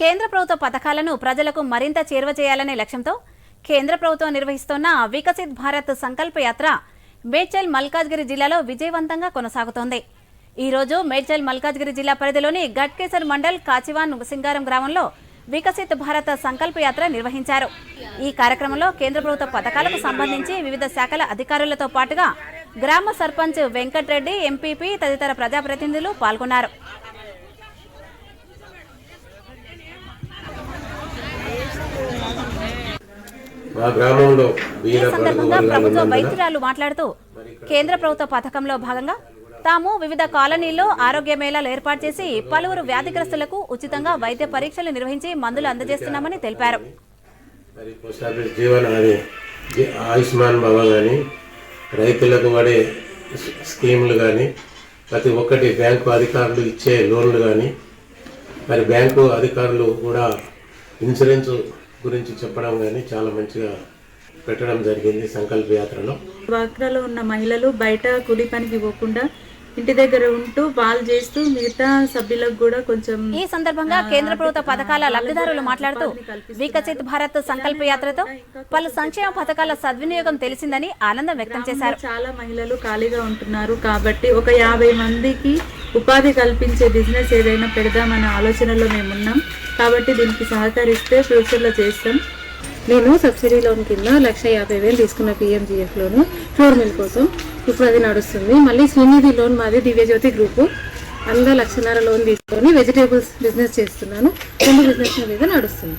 కేంద్ర ప్రభుత్వ పథకాలను ప్రజలకు మరింత చేరువ చేయాలనే లక్ష్యంతో కేంద్ర ప్రభుత్వం నిర్వహిస్తున్న వికసిత్ భారత్ సంకల్ప యాత్ర మేడ్చల్ మల్కాజ్గిరి జిల్లాలో విజయవంతంగా కొనసాగుతోంది. ఈ రోజు మేడ్చల్ మల్కాజ్గిరి జిల్లా పరిధిలోని గట్కేసర్ మండల్ కాచివాన్ సింగారం గ్రామంలో వికసిత్ భారత సంకల్ప యాత్ర నిర్వహించారు. ఈ కార్యక్రమంలో కేంద్ర ప్రభుత్వ పథకాలకు సంబంధించి వివిధ శాఖల అధికారులతో పాటుగా గ్రామ సర్పంచ్ వెంకట్రెడ్డి ఎంపీపీ తదితర ప్రజాప్రతినిధులు పాల్గొన్నారు మా గ్రామంలో ఈ సందర్భంగా ప్రభుత్వ వైద్యురాలు మాట్లాడుతూ కేంద్ర ప్రభుత్వ పథకంలో భాగంగా తాము వివిధ కాలనీల్లో ఆరోగ్య మేళాలు ఏర్పాటు చేసి పలువురు వ్యాధిగ్రస్తులకు ఉచితంగా వైద్య పరీక్షలు నిర్వహించి మందులు అందజేస్తున్నామని తెలిపారు. ఆయుష్మాన్ భవ కానీ రైతులకు పడే స్కీములు కానీ ప్రతి ఒక్కటి బ్యాంకు అధికారులు ఇచ్చే లోన్లు కానీ మరి బ్యాంకు అధికారులు కూడా ఇన్సూరెన్స్ గురించి చెప్పడం కానీ చాలా మంచిగా పెట్టడం జరిగింది సంకల్ప యాత్రలో. డ్వాక్రాలో ఉన్న మహిళలు బయట కూలి పనికి పోకుండా ఇంటి దగ్గర ఉంటూ పాలు చేస్తూ మిగతా సభ్యులకు కూడా కొంచెం ఈ సందర్భంగా కేంద్ర ప్రభుత్వ పథకాల లబ్ధిదారులు మాట్లాడుతూ వికసిత్ భారత్ సంకల్ప యాత్రతో పలు సంక్షేమ పథకాల సద్వినియోగం తెలిసిందని ఆనందం వ్యక్తం చేశారు. చాలా మహిళలు ఖాళీగా ఉంటున్నారు కాబట్టి ఒక యాభై మందికి ఉపాధి కల్పించే బిజినెస్ ఏదైనా పెడదామనే ఆలోచనలో మేము ఉన్నాం కాబట్టి దీనికి సహకరిస్తే ఫ్యూచర్లో చేస్తాం. నేను సబ్సిడీ లోన్ కింద లక్ష యాభై వేలు తీసుకున్న పిఎంజిఎఫ్ లోను ఫ్లోర్ మిల్ కోసం ఇప్పుడు అది నడుస్తుంది. మళ్ళీ శ్రీనిధి లోన్ మాది దివ్యజ్యోతి గ్రూపు. అందులో లక్షన్నర లోన్ తీసుకొని వెజిటేబుల్స్ బిజినెస్ చేస్తున్నాను. రెండు బిజినెస్ మీద నడుస్తుంది.